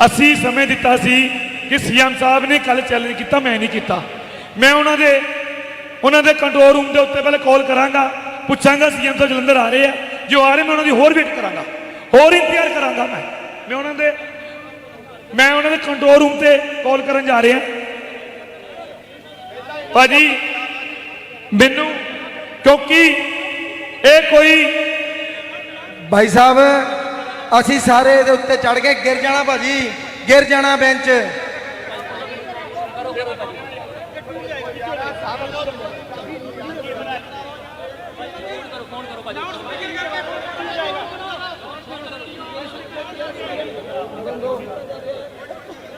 ਅਸੀਂ ਸਮੇਂ ਦਿੱਤਾ ਸੀ ਕਿ ਸੀਐਮ ਸਾਹਿਬ ਨੇ ਕੱਲ ਚੈਲੰਜ ਕੀਤਾ, ਮੈਂ ਨਹੀਂ ਕੀਤਾ। ਮੈਂ ਉਹਨਾਂ ਦੇ ਉਹਨਾਂ ਦੇ ਕੰਟਰੋਲ ਰੂਮ ਦੇ ਉੱਤੇ ਪਹਿਲੇ ਕਾਲ ਕਰਾਂਗਾ, ਪੁੱਛਾਂਗਾ ਸੀਐਮ ਸਾਹਿਬ ਜਲੰਧਰ ਆ ਰਹੇ ਆ। ਜੋ ਆ ਰਹੇ, ਮੈਂ ਉਹਨਾਂ ਦੀ ਹੋਰ ਵੇਟ ਕਰਾਂਗਾ, ਹੋਰ ਇੰਤਜ਼ਾਰ ਕਰਾਂਗਾ ਮੈਂ। ਮੈਂ ਉਹਨਾਂ ਦੇ, ਮੈਂ ਉਹਨਾਂ ਦੇ ਕੰਟਰੋਲ ਰੂਮ ਤੇ ਕਾਲ ਕਰਨ ਜਾ ਰਿਹਾ। ਭਾਜੀ, ਮੈਨੂੰ, ਕਿਉਂਕਿ ਇਹ ਕੋਈ ਭਾਈ ਸਾਹਿਬ ਅਸੀਂ ਸਾਰੇ ਇਹਦੇ ਉੱਤੇ ਚੜ ਕੇ ਗਿਰ ਜਾਣਾ ਭਾਜੀ, ਗਿਰ ਜਾਣਾ ਬੈਂਚ।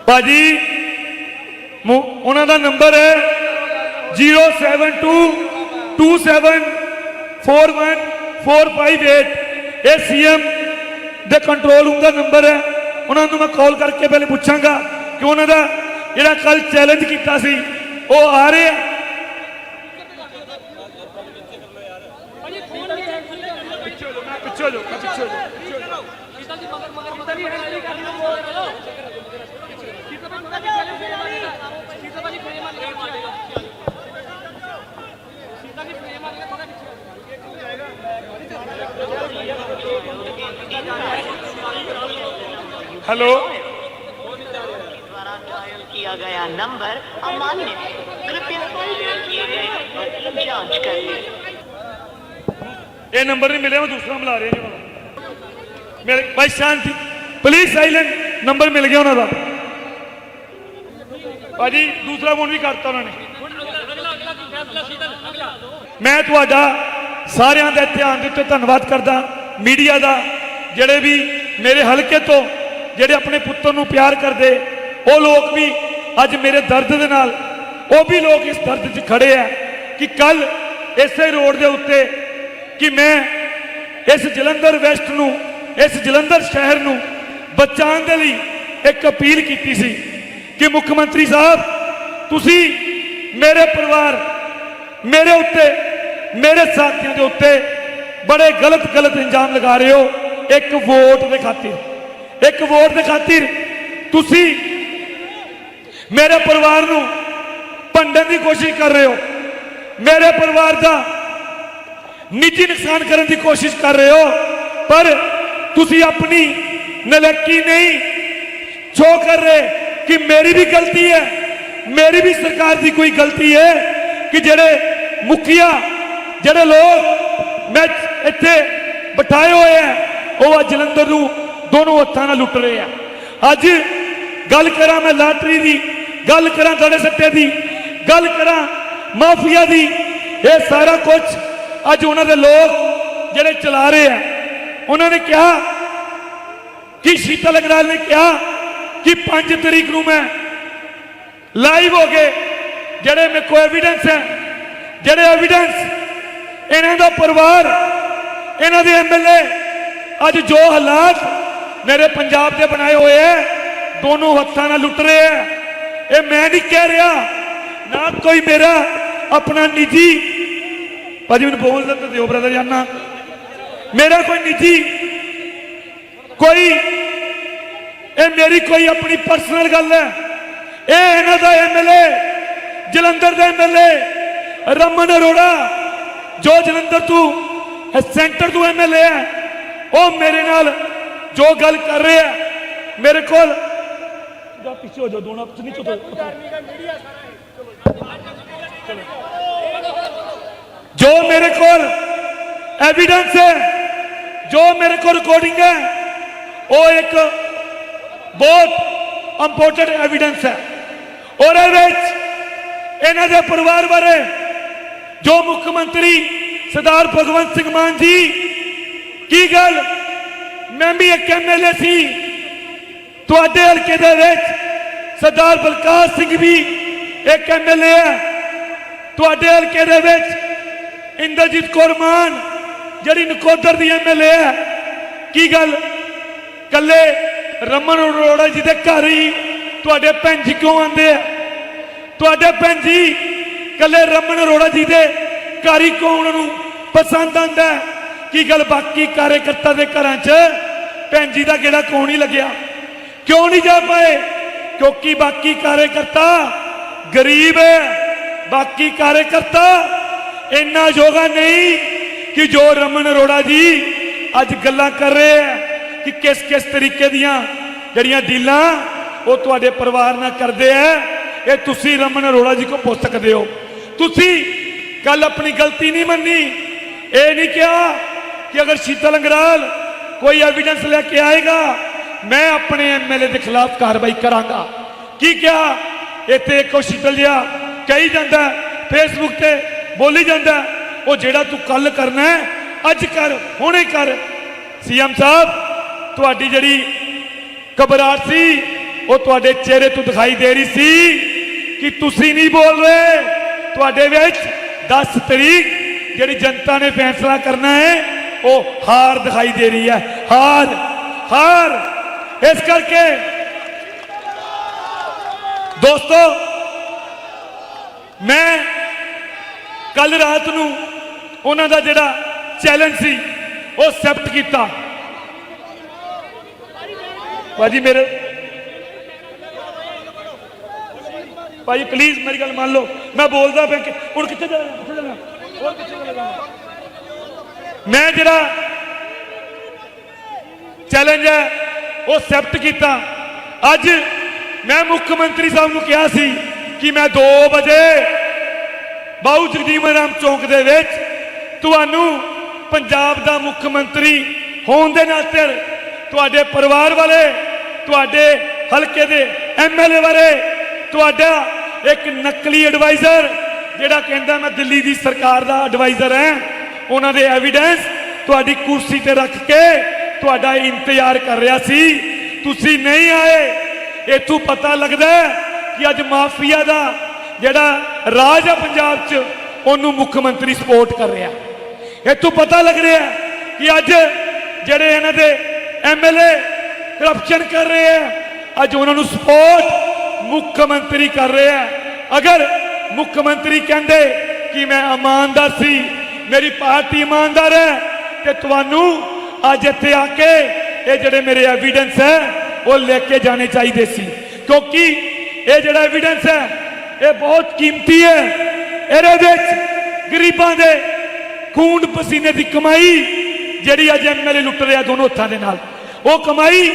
ਭਾਜੀ ਉਹਨਾਂ ਦਾ ਨੰਬਰ ਹੈ 07227414558 ਇਹ ਸੀਐਮ ਦੇ ਕੰਟਰੋਲ ਰੂਮ ਦਾ ਨੰਬਰ ਹੈ। ਉਹਨਾਂ ਨੂੰ ਮੈਂ ਕਾਲ ਕਰਕੇ ਪਹਿਲੇ ਪੁੱਛਾਂਗਾ ਕਿ ਉਹਨਾਂ ਦਾ ਜਿਹੜਾ ਕੱਲ ਚੈਲੰਜ ਕੀਤਾ ਸੀ ਉਹ ਆ ਰਹੇ ਆ ਪਿੱਛੇ ਪਿੱਛੇ। हेलो द्वारा डायल किया गया नंबर अमान्य है कृपया डायल किए गए नंबर की जांच कर लें ਇਹ ਨੰਬਰ ਨਹੀਂ ਮਿਲਿਆ ਮੈਂ ਦੂਸਰਾ ਮਿਲਾ ਰਿਹਾ ਜੀ ਉਹਨਾਂ ਮੇਰੇ ਭਾਈ ਸ਼ਾਂਤੀ ਪਲੀਜ਼ ਸਾਇਲੈਂਟ ਨੰਬਰ ਮਿਲ ਗਿਆ ਉਹਨਾਂ ਦਾ ਭਾਜੀ ਦੂਸਰਾ ਫੋਨ ਵੀ ਕਰਤਾ ਉਹਨਾਂ ਨੇ ਮੈਂ ਤੁਹਾਡਾ ਸਾਰਿਆਂ ਦਾ ਧਿਆਨ ਦੇ ਉੱਤੇ ਧੰਨਵਾਦ ਕਰਦਾ ਮੀਡੀਆ ਦਾ ਜਿਹੜੇ ਵੀ ਮੇਰੇ ਹਲਕੇ ਤੋਂ ਜਿਹੜੇ ਆਪਣੇ ਪੁੱਤਰ ਨੂੰ ਪਿਆਰ ਕਰਦੇ, ਉਹ ਲੋਕ ਵੀ ਅੱਜ ਮੇਰੇ ਦਰਦ ਦੇ ਨਾਲ, ਉਹ ਵੀ ਲੋਕ ਇਸ ਦਰਦ 'ਚ ਖੜੇ ਆ ਕਿ ਕੱਲ ਇਸੇ ਰੋਡ ਦੇ ਉੱਤੇ ਕਿ ਮੈਂ ਇਸ ਜਲੰਧਰ ਵੈਸਟ ਨੂੰ, ਇਸ ਜਲੰਧਰ ਸ਼ਹਿਰ ਨੂੰ ਬਚਾਉਣ ਦੇ ਲਈ ਇੱਕ ਅਪੀਲ ਕੀਤੀ ਸੀ ਕਿ ਮੁੱਖ ਮੰਤਰੀ ਸਾਹਿਬ, ਤੁਸੀਂ ਮੇਰੇ ਪਰਿਵਾਰ, ਮੇਰੇ ਉੱਤੇ, ਮੇਰੇ ਸਾਥੀਆਂ ਦੇ ਉੱਤੇ ਬੜੇ ਗਲਤ ਗਲਤ ਇੰਜਾਮ ਲਗਾ ਰਹੇ ਹੋ। ਇੱਕ ਵੋਟ ਦੇ ਖਾਤਰ, ਇੱਕ ਵੋਟ ਦੇ ਖਾਤਰ ਤੁਸੀਂ ਮੇਰੇ ਪਰਿਵਾਰ ਨੂੰ ਭੰਡਣ ਦੀ ਕੋਸ਼ਿਸ਼ ਕਰ ਰਹੇ ਹੋ। ਮੇਰੇ ਪਰਿਵਾਰ ਦਾ ਨਿੱਜੀ ਨੁਕਸਾਨ ਕਰਨ ਦੀ ਕੋਸ਼ਿਸ਼ ਕਰ ਰਹੇ ਹੋ, ਪਰ ਤੁਸੀਂ ਆਪਣੀ ਨਲਕੀ ਨਹੀਂ ਸ਼ੋ ਕਰ ਰਹੇ, ਕਿ ਮੇਰੀ ਵੀ ਗਲਤੀ ਹੈ, ਮੇਰੀ ਵੀ ਸਰਕਾਰ ਦੀ ਕੋਈ ਗਲਤੀ ਹੈ, ਕਿ ਜਿਹੜੇ ਮੁਖੀਆ, ਜਿਹੜੇ ਲੋਕ ਮੈਂ ਇੱਥੇ ਬਿਠਾਏ ਹੋਏ ਆ ਉਹ ਅੱਜ ਜਲੰਧਰ ਨੂੰ ਦੋਨੋਂ ਹੱਥਾਂ ਨਾਲ ਲੁੱਟ ਰਹੇ ਆ। ਅੱਜ ਗੱਲ ਕਰਾਂ ਮੈਂ ਲਾਟਰੀ ਦੀ, ਗੱਲ ਕਰਾਂ ਤੁਹਾਡੇ ਸੱਟੇ ਦੀ, ਗੱਲ ਕਰਾਂ ਮਾਫੀਆ ਦੀ, ਇਹ ਸਾਰਾ ਕੁਝ ਅੱਜ ਉਹਨਾਂ ਦੇ ਲੋਕ ਜਿਹੜੇ ਚਲਾ ਰਹੇ ਆ। ਉਹਨਾਂ ਨੇ ਕਿਹਾ ਕਿ ਸ਼ੀਤਲ ਅਗਰਾਲ ਨੇ ਕਿਹਾ ਕਿ 5 ਤਰੀਕ ਨੂੰ ਮੈਂ ਲਾਈਵ ਹੋ ਕੇ ਜਿਹੜੇ ਮੇਰੇ ਕੋਲ ਐਵੀਡੈਂਸ ਹੈ, ਜਿਹੜੇ ਐਵੀਡੈਂਸ ਇਹਨਾਂ ਦਾ ਪਰਿਵਾਰ, ਇਹਨਾਂ ਦੇ ਐਮਐਲਏ ਅੱਜ ਜੋ ਹਾਲਾਤ ਮੇਰੇ ਪੰਜਾਬ ਦੇ ਬਣਾਏ ਹੋਏ ਐ, ਦੋਨੋਂ ਹੱਥਾਂ ਨਾਲ ਲੁੱਟ ਰਹੇ ਐ। ਇਹ ਮੈਂ ਨਹੀਂ ਕਹਿ ਰਿਹਾ, ਨਾ ਕੋਈ ਮੇਰਾ ਆਪਣਾ ਨਿੱਜੀ। ਭਾਜੀ, ਮੈਨੂੰ ਬੋਲ ਦਿੰਦੇ ਦਿਓ ਬ੍ਰਦਰ ਜਾਨਾ। ਮੇਰਾ ਕੋਈ ਨਿੱਜੀ, ਕੋਈ, ਇਹ ਮੇਰੀ ਕੋਈ ਆਪਣੀ ਪਰਸਨਲ ਗੱਲ ਹੈ ਇਹ ਇਹਨਾਂ ਦਾ ਐਮਐਲਏ ਜਲੰਧਰ ਦਾ ਐਮਐਲਏ ਰਮਨ ਅਰੋੜਾ, ਜੋ ਜਲੰਧਰ ਤੋਂ ਸੈਂਟਰ ਤੋਂ ਐਮਐਲਏ ਹੈ ਉਹ ਮੇਰੇ ਨਾਲ ਜੋ ਗੱਲ ਕਰ ਰਿਹਾ ਮੇਰੇ ਕੋਲ ਜਾ ਪਿੱਛੇ ਹੋ ਜਾ ਦੋਨਾਂ ਤੁਸੀਂ ਨਹੀਂ ਚੁੱਪ ਜੋ ਮੇਰੇ ਕੋਲ ਐਵੀਡੈਂਸ ਹੈ ਜੋ ਮੇਰੇ ਕੋਲ ਰਿਕਾਰਡਿੰਗ ਹੈ ਉਹ ਇੱਕ ਬਹੁਤ ਇੰਪੋਰਟੈਂਟ ਐਵੀਡੈਂਸ ਹੈ। ਔਰ ਇਹ ਵਿੱਚ ਇਹਨਾਂ ਦੇ ਪਰਿਵਾਰ ਬਾਰੇ ਜੋ ਮੁੱਖ ਮੰਤਰੀ ਸਰਦਾਰ ਭਗਵੰਤ ਸਿੰਘ ਮਾਨ ਜੀ ਕੀ ਗੱਲ? ਮੈਂ ਵੀ ਇੱਕ ਐਮਐਲਏ ਸੀ। ਤੁਹਾਡੇ ਹਲਕੇ ਦੇ ਵਿੱਚ ਸਰਦਾਰ ਬਲਕਾਰ ਸਿੰਘ ਵੀ ਇੱਕ ਐਮਐਲਏ ਹੈ। ਤੁਹਾਡੇ ਹਲਕੇ ਦੇ ਵਿੱਚ ਇੰਦਰਜੀਤ ਕੌਰ ਮਾਨ, ਜਿਹੜੀ ਨਕੋਦਰ ਦੀ ਐਮਐਲਏ ਹੈ। ਕੀ ਗੱਲ? ਕੱਲੇ ਰਮਨ ਅਰੋੜਾ ਜੀ ਦੇ ਘਰ ਹੀ ਤੁਹਾਡੇ ਭੈਣ ਜੀ ਕਿਉਂ ਆਉਂਦੇ ਆ? ਤੁਹਾਡੇ ਭੈਣ ਜੀ ਕੱਲੇ ਰਮਨ ਅਰੋੜਾ ਜੀ ਦੇ ਘਰ ਹੀ ਕਿਉਂ ਉਹਨਾਂ ਨੂੰ ਪਸੰਦ ਆਂਦਾ ਹੈ? ਕੀ ਗੱਲ ਬਾਕੀ ਕਾਰਜਕਰਤਾ ਦੇ ਘਰਾਂ 'ਚ? ਭੈਣ ਜੀ ਦਾ ਕਿਹੜਾ ਕੌਣ ਨਹੀਂ ਲੱਗਿਆ? ਕਿਉਂ ਨਹੀਂ ਜਾ ਪਾਏ? ਕਿਉਂਕਿ ਬਾਕੀ ਕਾਰਜਕਰਤਾ ਗਰੀਬ ਹੈ। ਬਾਕੀ ਕਾਰਜਕਰਤਾ ਇੰਨਾ ਯੋਗਾ ਨਹੀਂ ਕਿ ਜੋ ਰਮਨ ਅਰੋੜਾ ਜੀ ਅੱਜ ਗੱਲਾਂ ਕਰ ਰਹੇ ਹੈ ਕਿ ਕਿਸ ਕਿਸ ਤਰੀਕੇ ਦੀਆਂ ਜਿਹੜੀਆਂ ਡੀਲਾਂ ਉਹ ਤੁਹਾਡੇ ਪਰਿਵਾਰ ਨਾਲ ਕਰਦੇ ਆ ਇਹ ਤੁਸੀਂ ਰਮਨ ਅਰੋੜਾ ਜੀ ਕੋ ਪੁੱਛ ਸਕਦੇ ਹੋ। ਤੁਸੀਂ ਕੱਲ ਆਪਣੀ ਗਲਤੀ ਨਹੀਂ ਮੰਨੀ। ਇਹ ਨਹੀਂ ਕਿਹਾ ਕਿ ਅਗਰ ਸ਼ੀਤਲ ਅੰਗਰਾਲ ਕੋਈ ਐਵੀਡੈਂਸ ਲੈ ਕੇ ਆਏਗਾ, ਮੈਂ ਆਪਣੇ ਐਮਐਲਏ ਦੇ ਖਿਲਾਫ ਕਾਰਵਾਈ ਕਰਾਂਗਾ। ਕੀ ਕਿਹਾ? ਇੱਥੇ ਇੱਕੋ ਸ਼ੀਤਲ ਜਿਹਾ, ਕਹੀ ਜਾਂਦਾ ਫੇਸਬੁੱਕ ਤੇ ਬੋਲੀ ਜਾਂਦਾ, ਉਹ ਜਿਹੜਾ ਤੂੰ ਕੱਲ ਕਰਨਾ ਅੱਜ ਕਰ, ਹੁਣੇ ਕਰ। ਸੀਐਮ ਸਾਹਿਬ, ਤੁਹਾਡੀ ਜਿਹੜੀ ਘਬਰਾਹਟ ਸੀ, ਉਹ ਤੁਹਾਡੇ ਚਿਹਰੇ ਤੋਂ ਦਿਖਾਈ ਦੇ ਰਹੀ ਸੀ ਕਿ ਤੁਸੀਂ ਨਹੀਂ ਬੋਲ ਰਹੇ। ਤੁਹਾਡੇ ਵਿੱਚ 10 ਤਰੀਕ ਜਿਹੜੀ ਜਨਤਾ ਨੇ ਫੈਸਲਾ ਕਰਨਾ ਹੈ ਉਹ ਹਾਰ ਦਿਖਾਈ ਦੇ ਰਹੀ ਹੈ। ਹਾਰ ਹਾਰ। ਇਸ ਕਰਕੇ ਦੋਸਤੋ, ਮੈਂ ਕੱਲ ਰਾਤ ਨੂੰ ਉਹਨਾਂ ਦਾ ਜਿਹੜਾ ਚੈਲੰਜ ਸੀ, ਉਹ ਐਕਸੈਪਟ ਕੀਤਾ। ਭਾਜੀ ਮੇਰੇ ਭਾਜੀ ਪਲੀਜ਼ ਮੇਰੀ ਗੱਲ ਮੰਨ ਲਓ। ਮੈਂ ਬੋਲਦਾ ਪਿਆ ਹੁਣ ਕਿੱਥੇ ਜਾਣਾ ਕਿੱਥੇ ਜਾਣਾ? ਹੋਰ ਕਿੱਥੇ ਜਾਣਾ? ਮੈਂ ਜਿਹੜਾ ਚੈਲੰਜ ਹੈ, ਉਹ ਐਕਸੈਪਟ ਕੀਤਾ। ਅੱਜ ਮੈਂ ਮੁੱਖ ਮੰਤਰੀ ਸਾਹਿਬ ਨੂੰ ਕਿਹਾ ਸੀ ਕਿ ਮੈਂ 2 ਵਜੇ ਬਾਊ ਜਗਦੀਪ ਰਾਮ ਚੌਂਕ ਦੇ ਵਿੱਚ ਤੁਹਾਨੂੰ ਪੰਜਾਬ ਦਾ ਮੁੱਖ ਮੰਤਰੀ ਹੋਣ ਦੇ ਨਾਤੇ ਤੁਹਾਡੇ ਪਰਿਵਾਰ ਵਾਲੇ, ਤੁਹਾਡੇ ਹਲਕੇ ਦੇ ਐਮਐਲਏ ਵਾਲੇ, ਤੁਹਾਡਾ ਇੱਕ ਨਕਲੀ ਐਡਵਾਈਜ਼ਰ ਜਿਹੜਾ ਕਹਿੰਦਾ ਮੈਂ ਦਿੱਲੀ ਦੀ ਸਰਕਾਰ ਦਾ ਐਡਵਾਈਜ਼ਰ ਹਾਂ। ਉਹਨਾਂ ਦੇ ਐਵੀਡੈਂਸ ਤੁਹਾਡੀ ਕੁਰਸੀ ਤੇ ਰੱਖ ਕੇ ਤੁਹਾਡਾ ਇੰਤਜ਼ਾਰ ਕਰ ਰਿਹਾ ਸੀ। ਤੁਸੀਂ ਨਹੀਂ ਆਏ। ਇਥੋਂ ਪਤਾ ਲੱਗਦਾ ਕਿ ਅੱਜ ਮਾਫੀਆ ਦਾ ਜਿਹੜਾ ਰਾਜ ਹੈ ਪੰਜਾਬ 'ਚ, ਉਹਨੂੰ ਮੁੱਖ ਮੰਤਰੀ ਸਪੋਰਟ ਕਰ ਰਿਹਾ। ਇਥੋਂ ਪਤਾ ਲੱਗ ਰਿਹਾ ਕਿ ਅੱਜ ਜਿਹੜੇ ਇਹਨਾਂ ਦੇ ਐਮਐਲਏ ਕਰਪਸ਼ਨ ਕਰ ਰਹੇ ਆ ਅੱਜ ਉਹਨਾਂ ਨੂੰ ਸਪੋਰਟ ਮੁੱਖ ਮੰਤਰੀ ਕਰ ਰਿਹਾ ਅਗਰ ਮੁੱਖ ਮੰਤਰੀ ਕਹਿੰਦੇ ਕਿ ਮੈਂ ਇਮਾਨਦਾਰ ਸੀ ਮੇਰੀ ਪਾਰਟੀ ਇਮਾਨਦਾਰ ਹੈ ਤੇ ਤੁਹਾਨੂੰ ਅੱਜ ਇੱਥੇ ਆ ਕੇ ਇਹ ਜਿਹੜੇ ਮੇਰੇ ਐਵੀਡੈਂਸ ਹੈ, ਉਹ ਲੈ ਕੇ ਜਾਣੇ ਚਾਹੀਦੇ ਸੀ। ਕਿਉਂਕਿ ਇਹ ਜਿਹੜਾ ਐਵੀਡੈਂਸ ਹੈ, ਇਹ ਬਹੁਤ ਕੀਮਤੀ ਹੈ। ਇਹਦੇ ਵਿੱਚ ਗਰੀਬਾਂ ਦੇ ਖੂਨ ਪਸੀਨੇ ਦੀ ਕਮਾਈ ਜਿਹੜੀ ਅੱਜ ਐਮਐਲਏ ਲੁੱਟ ਰਿਹਾ ਦੋਨੋਂ ਹੱਥਾਂ ਦੇ ਨਾਲ, ਉਹ ਕਮਾਈ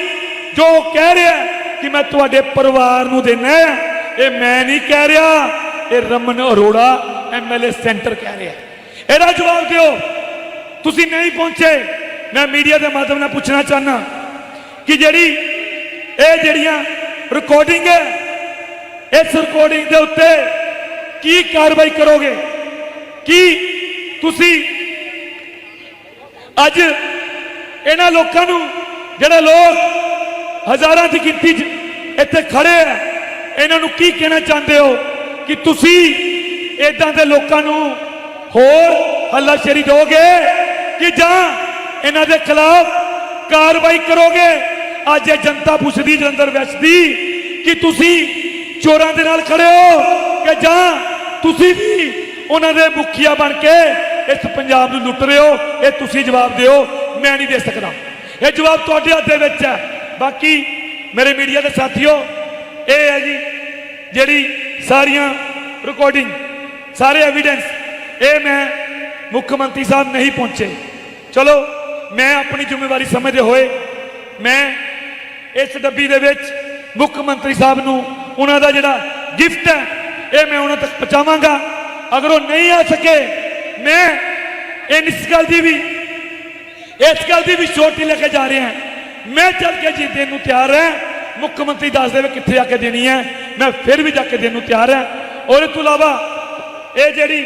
ਜੋ ਉਹ ਕਹਿ ਰਿਹਾ ਕਿ ਮੈਂ ਤੁਹਾਡੇ ਪਰਿਵਾਰ ਨੂੰ ਦੇਣਾ ਇਹ ਮੈਂ ਨਹੀਂ ਕਹਿ ਰਿਹਾ, ਇਹ ਰਮਨ ਅਰੋੜਾ ਐਮਐਲਏ ਸੈਂਟਰ ਕਹਿ ਰਿਹਾ ਇਹਦਾ ਜਵਾਬ ਦਿਓ। ਤੁਸੀਂ ਨਹੀਂ ਪਹੁੰਚੇ। ਮੈਂ ਮੀਡੀਆ ਦੇ ਮਾਧਿਅਮ ਨਾਲ ਪੁੱਛਣਾ ਚਾਹਨਾ ਕਿ ਜਿਹੜੀ ਇਹ ਜਿਹੜੀਆਂ ਰਿਕਾਰਡਿੰਗ ਹੈ, ਇਸ ਰਿਕਾਰਡਿੰਗ ਦੇ ਉੱਤੇ ਕੀ ਕਾਰਵਾਈ ਕਰੋਗੇ? ਕੀ ਤੁਸੀਂ ਅੱਜ ਇਹਨਾਂ ਲੋਕਾਂ ਨੂੰ ਜਿਹੜਾ ਲੋਕ ਹਜ਼ਾਰਾਂ ਦੀ ਗਿਣਤੀ 'ਚ ਇੱਥੇ ਖੜੇ ਆ, ਇਹਨਾਂ ਨੂੰ ਕੀ ਕਹਿਣਾ ਚਾਹੁੰਦੇ ਹੋ ਕਿ ਤੁਸੀਂ ਇਦਾਂ ਦੇ ਲੋਕਾਂ ਨੂੰ ਹੋਰ ਹੱਲਾਸ਼ੇਰੀ ਦੋਗੇ ਕਿ ਜਾਂ ਇਹਨਾਂ ਦੇ ਖਿਲਾਫ ਕਾਰਵਾਈ ਕਰੋਗੇ? ਅੱਜ ਇਹ ਜਨਤਾ ਪੁੱਛਦੀ, ਜਲੰਧਰ ਵੈਸਟ ਦੀ ਕਿ ਤੁਸੀਂ ਚੋਰਾਂ ਦੇ ਨਾਲ ਖੜੇ ਹੋ ਕਿ ਜਾਂ ਤੁਸੀਂ ਵੀ ਉਹਨਾਂ ਦੇ ਮੁਖੀਆ ਬਣ ਕੇ ਇਸ ਪੰਜਾਬ ਨੂੰ ਲੁੱਟ ਰਹੇ ਹੋ? ਇਹ ਤੁਸੀਂ ਜਵਾਬ ਦਿਓ, ਮੈਂ ਨਹੀਂ ਦੇ ਸਕਦਾ। ਇਹ ਜਵਾਬ ਤੁਹਾਡੇ ਹੱਥ ਦੇ ਵਿੱਚ ਹੈ। ਬਾਕੀ ਮੇਰੇ ਮੀਡੀਆ ਦੇ ਸਾਥੀਓ, ਇਹ ਹੈ ਜੀ ਜਿਹੜੀ ਸਾਰੀਆਂ ਰਿਕਾਰਡਿੰਗ ਸਾਰੇ ਐਵੀਡੈਂਸ ਇਹ ਮੈਂ ਮੁੱਖ ਮੰਤਰੀ ਸਾਹਿਬ ਨਹੀਂ ਪਹੁੰਚੇ। ਚਲੋ, ਮੈਂ ਆਪਣੀ ਜ਼ਿੰਮੇਵਾਰੀ ਸਮਝਦੇ ਹੋਏ ਮੈਂ ਇਸ ਡੱਬੀ ਦੇ ਵਿੱਚ ਮੁੱਖ ਮੰਤਰੀ ਸਾਹਿਬ ਨੂੰ ਉਹਨਾਂ ਦਾ ਜਿਹੜਾ ਗਿਫਟ ਹੈ, ਇਹ ਮੈਂ ਉਹਨਾਂ ਤੱਕ ਪਹੁੰਚਾਵਾਂਗਾ। ਅਗਰ ਉਹ ਨਹੀਂ ਆ ਸਕੇ, ਮੈਂ ਇਹ ਇਸ ਗੱਲ ਦੀ ਵੀ, ਇਸ ਗੱਲ ਦੀ ਵੀ ਛੋਟੀ ਲੈ ਕੇ ਜਾ ਰਿਹਾ ਮੈਂ ਚੱਲ ਕੇ ਜੀ ਦੇਣ ਨੂੰ ਤਿਆਰ ਹਾਂ। ਮੁੱਖ ਮੰਤਰੀ ਦੱਸ ਦੇਵੇ ਕਿੱਥੇ ਜਾ ਕੇ ਦੇਣੀ ਹੈ। ਮੈਂ ਫਿਰ ਵੀ ਜਾ ਕੇ ਦੇਣ ਨੂੰ ਤਿਆਰ ਹਾਂ। ਔਰ ਇਸ ਤੋਂ ਇਲਾਵਾ ਇਹ ਜਿਹੜੀ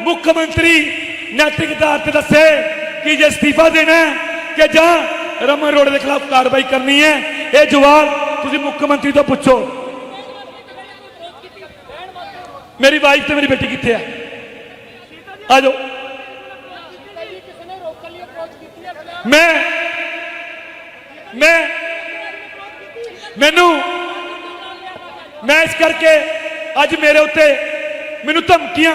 ਮੁੱਖ ਮੰਤਰੀ ਨੈਤਿਕ ਆਧਾਰ ਤੇ ਦੱਸੇ ਕਿ ਜੇ ਅਸਤੀਫਾ ਦੇਣਾ ਕਿ ਜਾਂ ਰਮਨ ਅਰੋੜਾ ਦੇ ਖਿਲਾਫ ਕਾਰਵਾਈ ਕਰਨੀ ਹੈ, ਇਹ ਜਵਾਬ ਤੁਸੀਂ ਮੁੱਖ ਮੰਤਰੀ ਤੋਂ ਪੁੱਛੋ। ਮੇਰੀ ਵਾਈਫ ਤੇ ਮੇਰੀ ਬੇਟੀ ਕਿੱਥੇ ਆ? ਆ ਜਾਓ ਮੈਂ ਮੈਂ, ਮੈਨੂੰ, ਮੈਂ ਇਸ ਕਰਕੇ ਅੱਜ ਮੇਰੇ ਉੱਤੇ ਮੈਨੂੰ ਧਮਕੀਆਂ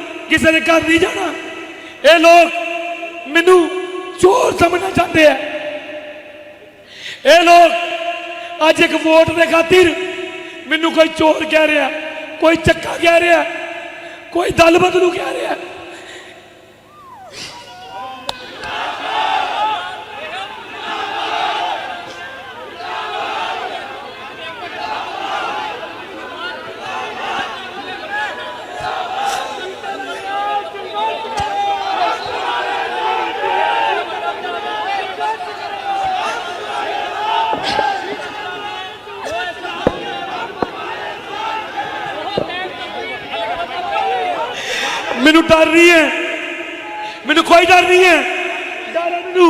ਕਿਸੇ ਦੇ ਘਰ ਨਹੀਂ ਜਾਣਾ। ਇਹ ਲੋਕ ਮੈਨੂੰ ਚੋਰ ਸਮਝਣਾ ਚਾਹੁੰਦੇ ਆ। ਇਹ ਲੋਕ ਅੱਜ ਇੱਕ ਵੋਟ ਦੇ ਖਾਤਰ ਮੈਨੂੰ ਕੋਈ ਚੋਰ ਕਹਿ ਰਿਹਾ, ਕੋਈ ਚੱਕਾ ਕਹਿ ਰਿਹਾ, ਕੋਈ ਦਲ ਬਦਲੂ ਕਹਿ ਰਿਹਾ ਮੈਨੂੰ ਡਰ ਨਹੀਂ ਹੈ ਮੈਨੂੰ ਕੋਈ ਡਰ ਨਹੀਂ ਹੈ ਡਰ ਹੈ ਮੈਨੂੰ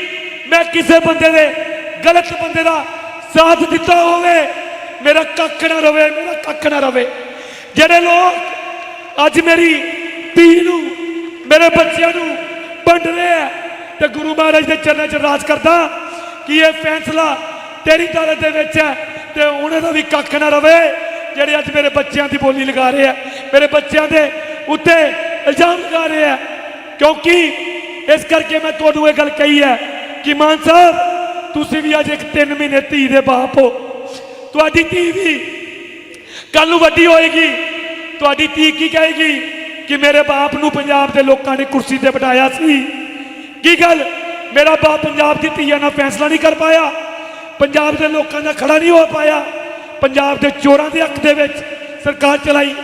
ਮੈਂ ਕਿਸੇ ਬੰਦੇ ਦੇ ਗਲਤ ਬੰਦੇ ਦਾ ਸਾਥ ਦਿੱਤਾ ਹੋਵੇ, ਮੇਰਾ ਕੱਖ ਨਾ ਰਵੇ, ਮੇਰਾ ਕੱਖ ਨਾ ਰਵੇ। ਜਿਹੜੇ ਲੋਕ ਅੱਜ ਮੇਰੀ ਧੀ ਨੂੰ, ਮੇਰੇ ਬੱਚਿਆਂ ਨੂੰ ਵੰਡ ਰਹੇ ਆ, ਤੇ ਗੁਰੂ ਮਹਾਰਾਜ ਦੇ ਚਰਨਾਂ 'ਚ ਰਾਜ ਕਰਦਾ, ਕਿ ਇਹ ਫੈਸਲਾ ਤੇਰੀ ਦਾਲਤ ਦੇ ਵਿੱਚ ਹੈ, ਤੇ ਉਹਨਾਂ ਦਾ ਵੀ ਕੱਖ ਨਾ ਰਵੇ, ਜਿਹੜੇ ਅੱਜ ਮੇਰੇ ਬੱਚਿਆਂ ਦੀ ਬੋਲੀ ਲਗਾ ਰਹੇ ਆ। ਮੇਰੇ ਬੱਚਿਆਂ ਦੇ ਉੱਤੇ ਇਲਜ਼ਾਮ ਲਗਾ ਰਹੇ ਆ, ਕਿਉਂਕਿ ਇਸ ਕਰਕੇ ਮੈਂ ਤੁਹਾਨੂੰ ਇਹ ਗੱਲ ਕਹੀ ਹੈ ਕਿ ਮਾਨ ਸਾਹਿਬ? ਤੁਸੀਂ ਵੀ ਅੱਜ ਇੱਕ 3 ਮਹੀਨੇ ਧੀ ਦੇ ਬਾਪ ਹੋ। ਤੁਹਾਡੀ ਧੀ ਵੀ ਕੱਲ ਨੂੰ ਵੱਡੀ ਹੋਏਗੀ। ਤੁਹਾਡੀ ਧੀ ਕੀ ਕਹੇਗੀ? ਕਿ ਮੇਰੇ ਬਾਪ ਨੂੰ ਪੰਜਾਬ ਦੇ ਲੋਕਾਂ ਨੇ ਕੁਰਸੀ ਤੇ ਬਿਠਾਇਆ ਸੀ। ਕੀ ਗੱਲ? ਮੇਰਾ ਬਾਪ ਪੰਜਾਬ ਦੀ ਧੀਆਂ ਨਾਲ ਫੈਸਲਾ ਨਹੀਂ ਕਰ ਪਾਇਆ। ਪੰਜਾਬ ਦੇ ਲੋਕਾਂ ਦਾ ਖੜਾ ਨਹੀਂ ਹੋ ਪਾਇਆ। ਪੰਜਾਬ ਦੇ ਚੋਰਾਂ ਦੇ ਹੱਕ ਦੇ ਵਿੱਚ ਸਰਕਾਰ ਚਲਾਈ।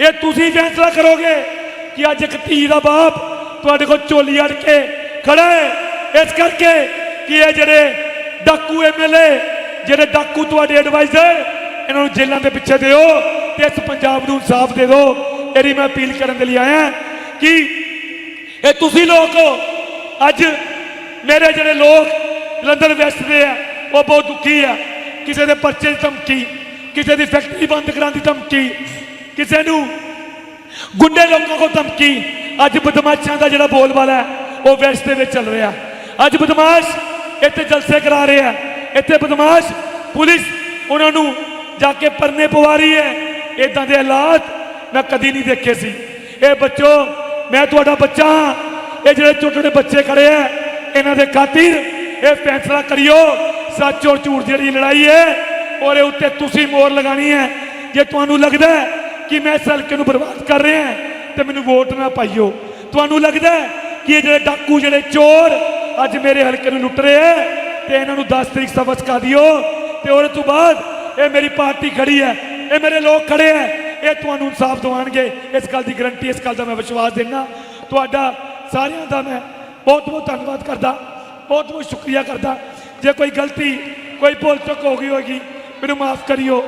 ਇਹ ਤੁਸੀਂ ਫੈਸਲਾ ਕਰੋਗੇ ਕਿ ਅੱਜ ਇੱਕ ਧੀ ਦਾ ਬਾਪ ਤੁਹਾਡੇ ਕੋਲ ਝੋਲੀ ਅੜ ਕੇ ਖੜਾ ਹੈ। ਇਸ ਕਰਕੇ ਕਿ ਇਹ ਜਿਹੜੇ ਡਾਕੂ ਐਮਐਲਏ ਜਿਹੜੇ ਡਾਕੂ ਤੁਹਾਡੇ ਐਡਵਾਈਜ਼ਰ ਇਹਨਾਂ ਨੂੰ ਜੇਲ੍ਹਾਂ ਦੇ ਪਿੱਛੇ ਦਿਓ ਤੇ ਇਸ ਪੰਜਾਬ ਨੂੰ ਇਨਸਾਫ ਦੇ ਦਿਓ। ਇਹਦੀ ਮੈਂ ਅਪੀਲ ਕਰਨ ਦੇ ਲਈ ਆਇਆ ਕਿ ਇਹ ਤੁਸੀਂ ਲੋਕ ਹੋ, ਅੱਜ ਮੇਰੇ ਜਿਹੜੇ ਲੋਕ ਜਲੰਧਰ ਵੈਸਟ ਦੇ ਆ, ਉਹ ਬਹੁਤ ਦੁਖੀ ਆ। ਕਿਸੇ ਦੇ ਪਰਚੇ ਦੀ ਧਮਕੀ, ਕਿਸੇ ਦੀ ਫੈਕਟਰੀ ਬੰਦ ਕਰਾਉਣ ਦੀ ਧਮਕੀ, ਕਿਸੇ ਨੂੰ ਗੁੰਡੇ ਲੋਕਾਂ ਕੋਲ ਧਮਕੀ, ਅੱਜ ਬਦਮਾਸ਼ਾਂ ਦਾ ਜਿਹੜਾ ਬੋਲਬਾਲਾ ਹੈ, ਉਹ ਵੈਸਟ ਦੇ ਵਿੱਚ ਚੱਲ ਰਿਹਾ। ਅੱਜ ਬਦਮਾਸ਼ ਇੱਥੇ ਜਲਸੇ ਕਰਾ ਰਹੇ ਆ ਇੱਥੇ ਬਦਮਾਸ਼ ਪੁਲਿਸ ਉਹਨਾਂ ਨੂੰ ਜਾ ਕੇ ਪਰਨੇ ਪਵਾ ਰਹੀ ਹੈ। ਇਦਾਂ ਦੇ ਹਾਲਾਤ ਮੈਂ ਕਦੀ ਨਹੀਂ ਦੇਖੇ ਸੀ। ਇਹ ਬੱਚੋ, ਮੈਂ ਤੁਹਾਡਾ ਬੱਚਾ ਹਾਂ। ਇਹ ਜਿਹੜੇ ਛੋਟੇ ਬੱਚੇ ਖੜੇ ਆ ਇਹਨਾਂ ਦੇ ਖਾਤਰ ਇਹ ਫੈਸਲਾ ਕਰਿਓ। ਸੱਚ ਔਰ ਝੂਠ ਜਿਹੜੀ ਲੜਾਈ ਹੈ ਔਰ ਇਹ ਉੱਤੇ ਤੁਸੀਂ ਮੋਹਰ ਲਗਾਣੀ ਹੈ। ਜੇ ਤੁਹਾਨੂੰ ਲੱਗਦਾ ਕਿ ਮੈਂ ਇਸ ਹਲਕੇ ਨੂੰ ਬਰਬਾਦ ਕਰ ਰਿਹਾ ਤੇ ਮੈਨੂੰ ਵੋਟ ਨਾ ਪਾਈਓ। ਤੁਹਾਨੂੰ ਲੱਗਦਾ ਕਿ ਇਹ ਜਿਹੜੇ ਡਾਕੂ, ਜਿਹੜੇ ਚੋਰ ਅੱਜ ਮੇਰੇ ਹਲਕੇ ਨੂੰ ਲੁੱਟ ਰਹੇ ਹੈ ਤੇ ਇਹਨਾਂ ਨੂੰ 10 ਤਰੀਕ ਸਬਕ ਸਿਖਾ ਦਿਓ। ਤੇ ਉਹਦੇ ਤੋਂ ਬਾਅਦ ਇਹ ਮੇਰੀ ਪਾਰਟੀ ਖੜੀ ਹੈ, ਇਹ ਮੇਰੇ ਲੋਕ ਖੜੇ ਹੈ, ਇਹ ਤੁਹਾਨੂੰ ਇਨਸਾਫ ਦਿਵਾਉਣਗੇ। ਇਸ ਗੱਲ ਦੀ ਗਰੰਟੀ ਇਸ ਗੱਲ ਦਾ ਮੈਂ ਵਿਸ਼ਵਾਸ ਦਿੰਦਾ। ਤੁਹਾਡਾ ਸਾਰਿਆਂ ਦਾ ਮੈਂ ਬਹੁਤ ਬਹੁਤ ਧੰਨਵਾਦ ਕਰਦਾ, ਬਹੁਤ ਬਹੁਤ ਸ਼ੁਕਰੀਆ ਕਰਦਾ। ਜੇ ਕੋਈ ਗਲਤੀ, ਕੋਈ ਭੁੱਲ ਚੁੱਕ ਹੋ ਗਈ ਹੋਗੀ ਮੈਨੂੰ ਮਾਫ ਕਰਿਓ।